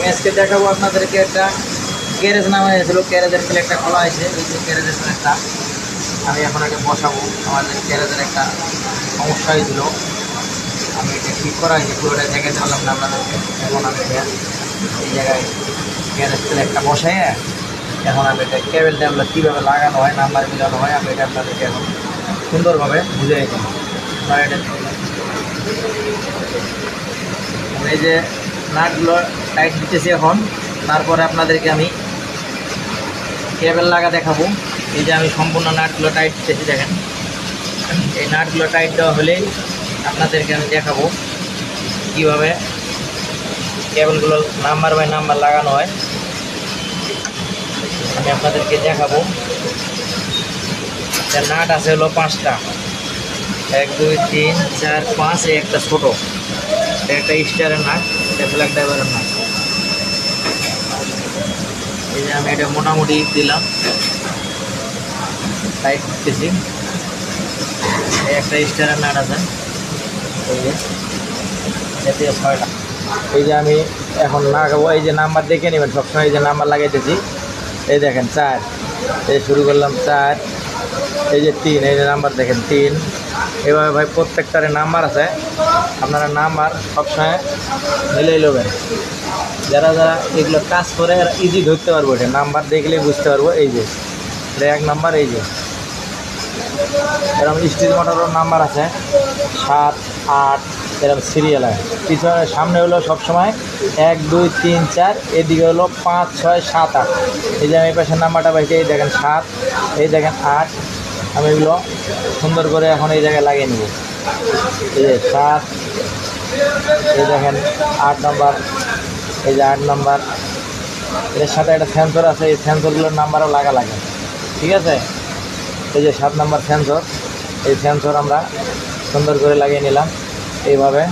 আমি আজকে দেখাবো আপনাদেরকে একটা গ্যারেজ নামা হয়েছিল, গ্যারেজের প্লেটটা খোলা হয়েছে এই যে গ্যারেজের প্লেটটা আমি এখন এটা বসাবো। আমাদের গ্যারেজের একটা সমস্যা হয়েছিল। আমি এটা ঠিক করা হয়েছে পুরোটা দেখাতে পারলাম না আপনাদেরকে। এখন আমি এই জায়গায় গ্যারেজ প্লেটটা বসাই। এখন আমি এটা কেবল ট্যাবলেট কীভাবে লাগানো হয় নাম্বার মিলানো হয়, আমি এটা আপনাদেরকে এখন সুন্দরভাবে বুঝিয়ে দেবো এই যে নাটগুলো টাইট দিতেছি এখন। তারপরে আপনাদেরকে আমি কেবল লাগা দেখাবো। এই যে আমি সম্পূর্ণ নাটগুলো টাইট দিতেছি, দেখেন। এই নাটগুলো টাইট দেওয়া হলেই আপনাদেরকে আমি দেখাবো কীভাবে কেবলগুলো নাম্বার বাই নাম্বার লাগানো হয়। আমি আপনাদেরকে দেখাবো। নাট আছে হলো পাঁচটা। এক, দুই, তিন, চার, পাঁচ একটা ছোটো। একটা স্টারের নাট। এটা ড্রাইভারের নাট এই যে আমি এটা মোটামুটি দিলাম। টাইট করতেছি একটা স্টারের নাট আছে। এই যে ছয়টা। এই যে আমি এখন লাগাবো, এই যে নাম্বার দেখে নেবেন, সবসময় এই যে নাম্বার লাগাইতেছি। এই দেখেন, চার। এই শুরু করলাম, চার। এই যে তিন, এই যে নাম্বার দেখেন, তিন। এভাবে ভাই প্রত্যেকটারে নাম্বার আছে। আপনারা নাম্বার সবসময় মিলেই নেবেন যারা যারা এগুলো কাজ করে, এরা ইজি ধরতে পারব এটা নাম্বার দেখলে বুঝতে পারব, এই যে। এটা এক নাম্বার, এই যে। এরকম স্টিল মোটরের নাম্বার আছে। সাত, আট এরকম সিরিয়াল আছে পিছনে সামনে হলো সবসময় এক, দুই, তিন, চার, এদিকে হলো পাঁচ, ছয়, সাত, আট। এই যে আমি এই পাশের নাম্বারটা পাইছি, এই দেখেন সাত, এই দেখেন আট। আমি এগুলো সুন্দর করে এখন এই জায়গায় লাগিয়ে নেব। এই যে সাত, এই দেখেন আট নম্বর, এই যে আট নম্বর। এর সাথে একটা সেন্সর আছে, এই সেন্সরগুলোর নাম্বারও লাগা লাগে। ঠিক আছে? এই যে সাত নম্বর সেন্সর এই সেন্সর আমরা সুন্দর করে লাগিয়ে নিলাম। এইভাবে।